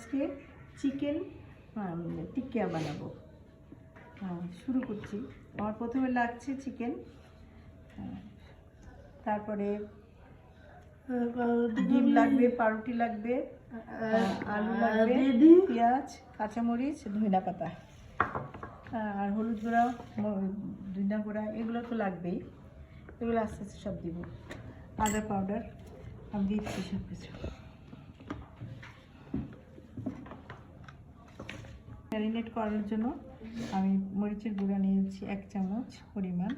আজকে চিকেন টিক্কা বানাবো। হ্যাঁ, শুরু করছি। আমার প্রথমে লাগছে চিকেন। তারপরে ডিম লাগবে পাউরুটি লাগবে আলু লাগবে পেঁয়াজ কাঁচামরিচ ধনিয়া পাতা। আর হলুদ গুঁড়া ধইনা গুঁড়া এগুলো তো লাগবেই। এগুলো আস্তে আস্তে সব দিব। আদা পাউডার আমি দিচ্ছি সব কিছু ম্যারিনেট করার জন্য আমি মরিচের গুঁড়া নিয়েছি এক চামচ পরিমাণ।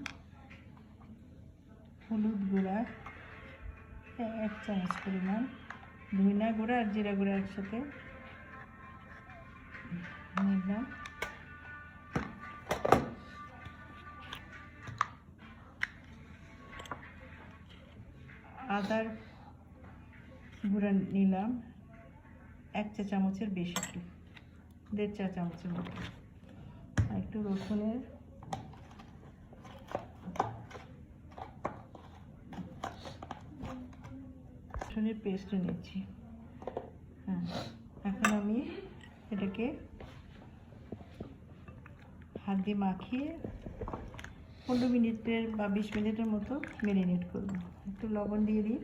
হলুদ গুঁড়া এক চামচ পরিমাণ। ধনিয়া গুঁড়া আর জিরা গুঁড়া একসাথে নিলাম। আদার গুঁড়া নিলাম। এক চা চামচের বেশি একটু। দেড় চা আর একটু রসুনের রসুনের পেস্ট নিচ্ছি। হ্যাঁ এখন আমি এটাকে হাত দিয়ে মাখিয়ে পনেরো মিনিটের বা বিশ মিনিটের মতো ম্যারিনেট করব। একটু লবণ দিয়ে দিই।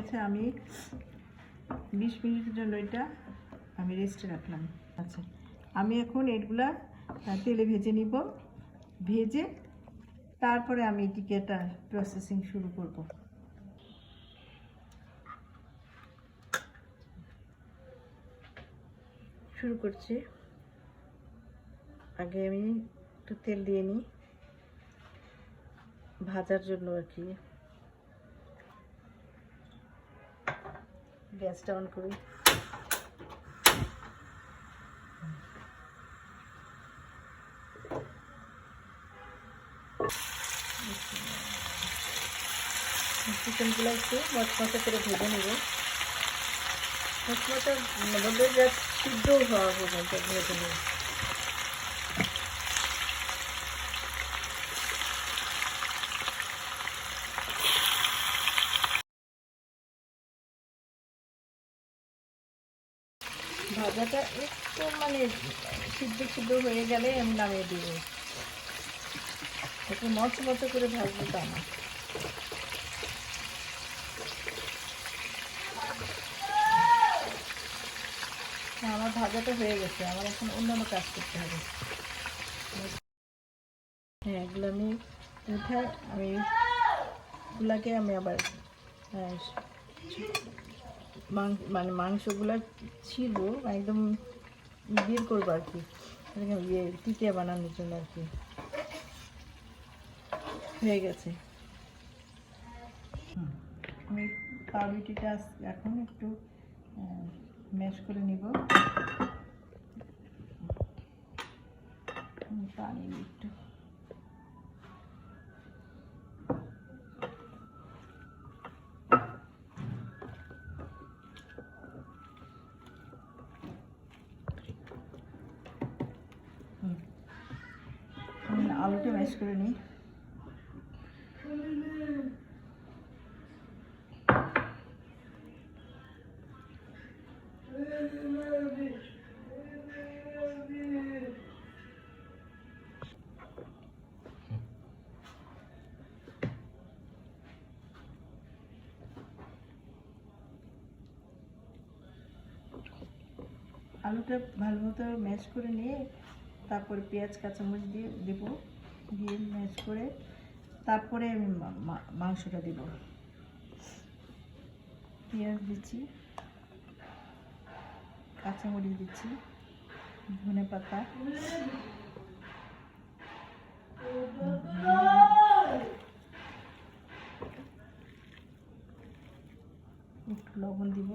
আছে আমি বিশ মিনিটের জন্য এটা আমি রেস্টে রাখলাম। আচ্ছা আমি এখন এগুলা তেলে ভেজে নিব। ভেজে তারপরে আমি টিকেটা প্রসেসিং শুরু করব। শুরু করছি। আগে আমি একটু তেল দিয়ে নিই। ভাজার জন্য আর কি। গ্যাসটা অন করি। চিকেনগুলো একটু মচমচা করে ভেজে নেব। মচমচা বলতে যা সিদ্ধ হওয়া পর্যন্ত ভেজে নেব। ভাজাটা একটু মানে সিদ্ধ সিদ্ধ হয়ে গেলে আমি নামিয়ে দিব। একটু মচ মতো করে ভাজবো তা না আমার ভাজাটা হয়ে গেছে। আমার এখন অন্যান্য কাজ করতে হবে। হ্যাঁ এগুলো আমি উঠে আমি এগুলাকে আমি আবার হ্যাঁ, মানে মাংসগুলো ছিল, একদম বের করব আর কি। ইয়ে টিকিয়া বানানোর জন্য আর কি। হয়ে গেছে। আমি পাউরুটিটা এখন একটু ম্যাশ করে নিব। পানি একটু হুম। আমি আলুটা ম্যাশ করে নিই। আলুটা ভালো মতো ম্যাশ করে নিয়ে তারপরে পেঁয়াজ, কাঁচামরিচ দিয়ে দেবো। দিয়ে ম্যাশ করে তারপরে আমি মাংসটা দেব। পেঁয়াজ দিচ্ছি, কাঁচামরিচ দিচ্ছি, ধনে পাতা। লবণ দিব।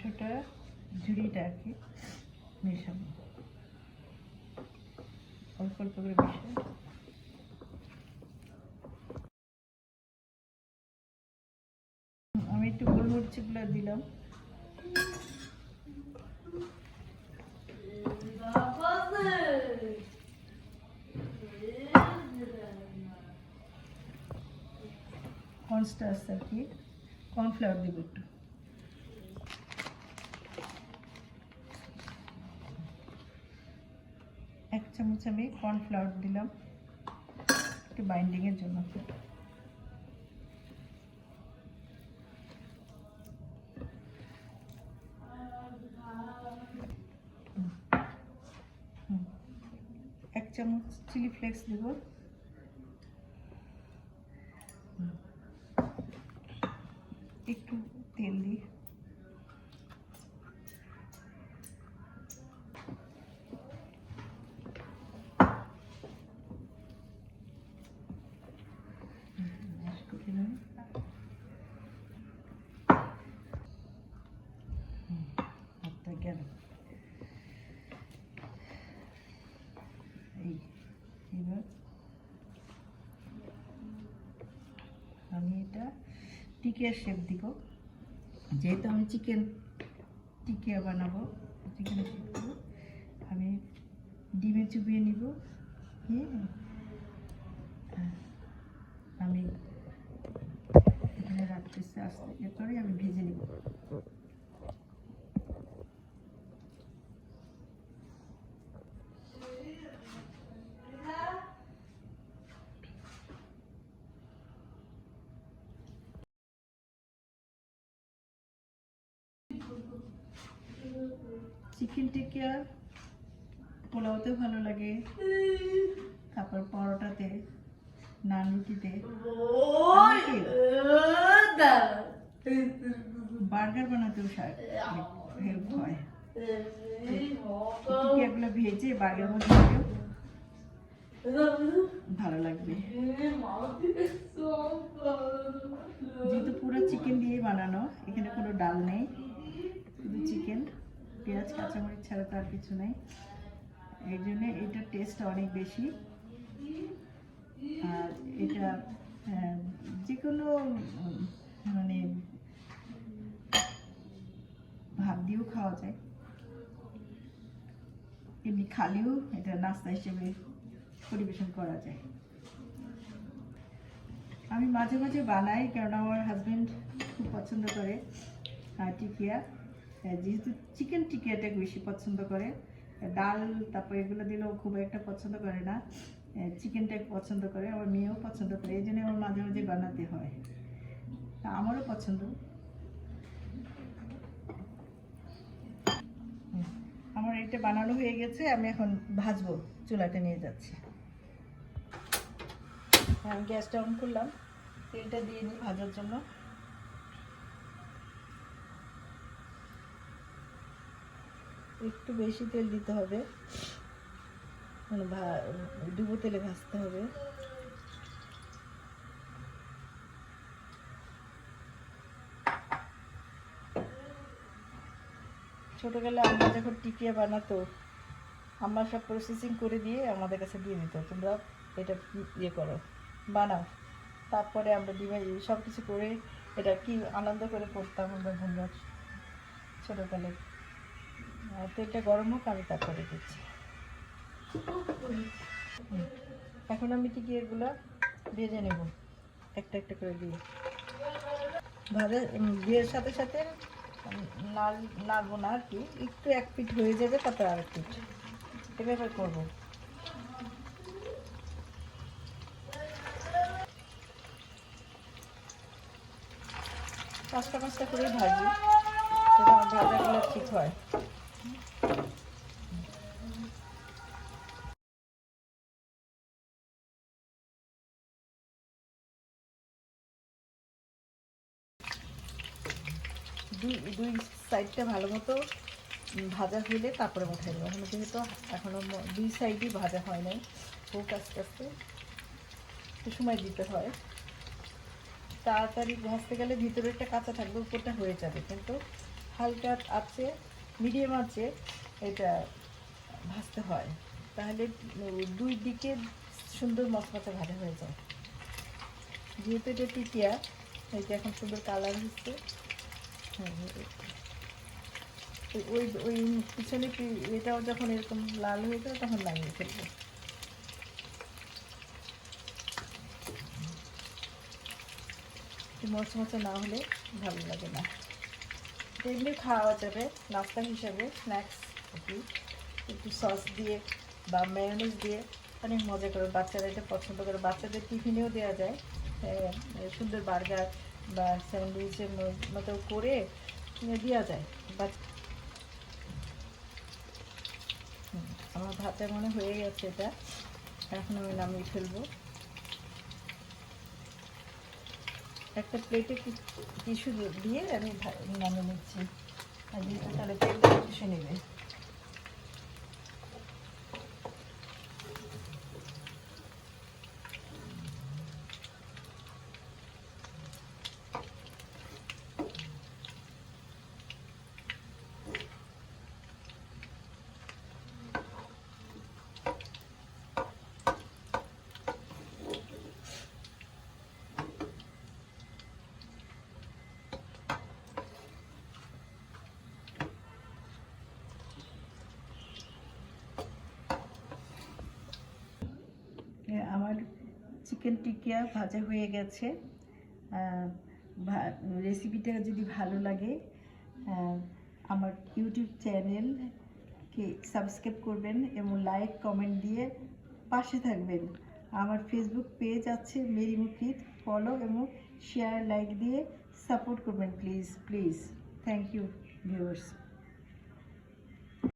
মাংসটা ঝুড়িটা আর কি, মেশাবো। অল্প অল্প করে মিশাই। আমি একটু গোলমরিচগুলো দিলাম। কর্নস্টার্চ আর কি। কর্নফ্লাওয়ার দিব একটু। চামচ আমি কর্নফ্লাওয়ার দিলাম একটু বাইন্ডিংয়ের জন্য। এক চামচ চিলি ফ্লেক্স দেব হুম। একটু তেল দিই ম্যাশ করে নিই। হুম, হাতটা গেল এই এবার আমি এটা টিকিয়া শেপ দিব। যেহেতু আমি চিকেন টিকিয়া বানাবো চিকেন শেপ আমি ডিমে চুবিয়ে নিব। হ্যাঁ, আমি এখানে রাখতেছি আস্তে এরপরে আমি ভেজে নিব। চিকেন টিকিয়া পোলাওতে ভালো লাগে। তারপর পরোটাতে নান রুটিতে। বার্গার বানাতেও হেল্প হয়। টিকিয়াগুলো ভেজে বার্গার মধ্যে ভালো লাগবে। যেহেতু পুরো চিকেন দিয়ে বানানো এখানে কোনো ডাল নেই শুধু চিকেন। পেঁয়াজ, কাঁচামরিচ ছাড়া তো আর কিছু নেই। এই জন্য এটার টেস্ট অনেক বেশি। আর এটা যে কোনো মানে ভাত দিয়েও খাওয়া যায়। এমনি খালিও এটা নাস্তা হিসেবে পরিবেশন করা যায়। আমি মাঝে মাঝে বানাই কারণ আমার হাজবেন্ড খুব পছন্দ করে টিকিয়া। যেহেতু চিকেন টিকিয়াটা বেশি পছন্দ করে ডাল তারপর এগুলো দিলেও খুব একটা পছন্দ করে না চিকেনটা পছন্দ করে আমার মেয়েও পছন্দ করে এই জন্য আমার মাঝে মাঝে বানাতে হয়। তা আমারও পছন্দ। আমার এটা বানানো হয়ে গেছে আমি এখন ভাজবো চুলাতে নিয়ে যাচ্ছি। হ্যাঁ, আমি গ্যাসটা অন করলাম তেলটা দিয়ে নিই ভাজার জন্য। একটু বেশি তেল দিতে হবে। মানে ডুবো তেলে ভাজতে হবে। ছোটোবেলায় আমরা যখন টিকিয়া বানাতো, আমরা সব প্রসেসিং করে দিয়ে আমাদের কাছে দিয়ে দিত, তোমরা এটা ইয়ে করো, বানাও। তারপরে আমরা ডিমে সব কিছু করে এটা কি আনন্দ করে করতাম আমরা আমরা ছোটোকালে। তেলটা গরম হোক আমি তারপরে দিচ্ছি। এখন আমি টিকিয়াগুলো ভেজে নেব। একটা একটা করে দিয়ে। উম, বিয়ের সাথে সাথে নাড় নাড়বো না আর কি একটু এক পিঠ হয়ে যাবে তারপর আর এক পিঠ। এভাবে করব। পাঁচটা পাঁচটা করে ভাজি সেটা ভাজাগুলো ঠিক হয় দুই দুই সাইডটা ভালো মতো ভাজা হইলে তারপরে উঠাই দেবো। এখন যেহেতু এখনও দুই সাইডই ভাজা হয় নাই। হোক আস্তে আস্তে। একটু সময় দিতে হয়। তাড়াতাড়ি ভাজতে গেলে ভিতরেরটা কাঁচা থাকবে উপরটা হয়ে যাবে। কিন্তু হালকা আছে মিডিয়াম আছে এটা ভাজতে হয়। তাহলে দুই দিকে সুন্দর মশমচা ভাজা হয়ে যায়। যেহেতু এটা টিকিয়া এটা এখন সুন্দর কালার হচ্ছে। হ্যাঁ, ওই- ওই পিছনে এটাও যখন এরকম লাল হয়ে যাবে তখন লাগিয়ে ফেলব। মশমচা না হলে ভালো লাগে না। এমনি খাওয়া যাবে নাস্তা হিসাবে স্ন্যাক্স একটু সস দিয়ে বা মেয়নিজ দিয়ে অনেক মজা করে বাচ্চারা এটা পছন্দ করে। বাচ্চাদের টিফিনেও দেওয়া যায় এ, সুন্দর বার্গার বা স্যান্ডউইচের মতো করে দেওয়া যায়। বাচ্চা আমার ভাতে মনে হয়ে গেছে এটা। এখন আমি নামিয়ে ফেলব। একটা প্লেটে কিছু দিয়ে আমি নামিয়ে নিচ্ছি। আর যেহেতু তাহলে প্লেটটা কিছু নেবে এ, আমার চিকেন টিকিয়া ভাজা হয়ে গেছে। রেসিপিটা যদি ভালো লাগে আমার ইউটিউব চ্যানেলকে সাবস্ক্রাইব করবেন এবং লাইক কমেন্ট দিয়ে পাশে থাকবেন। আমার ফেসবুক পেজ আছে মেরি মুকিত ফলো এবং শেয়ার লাইক দিয়ে সাপোর্ট করবেন please please thank you viewers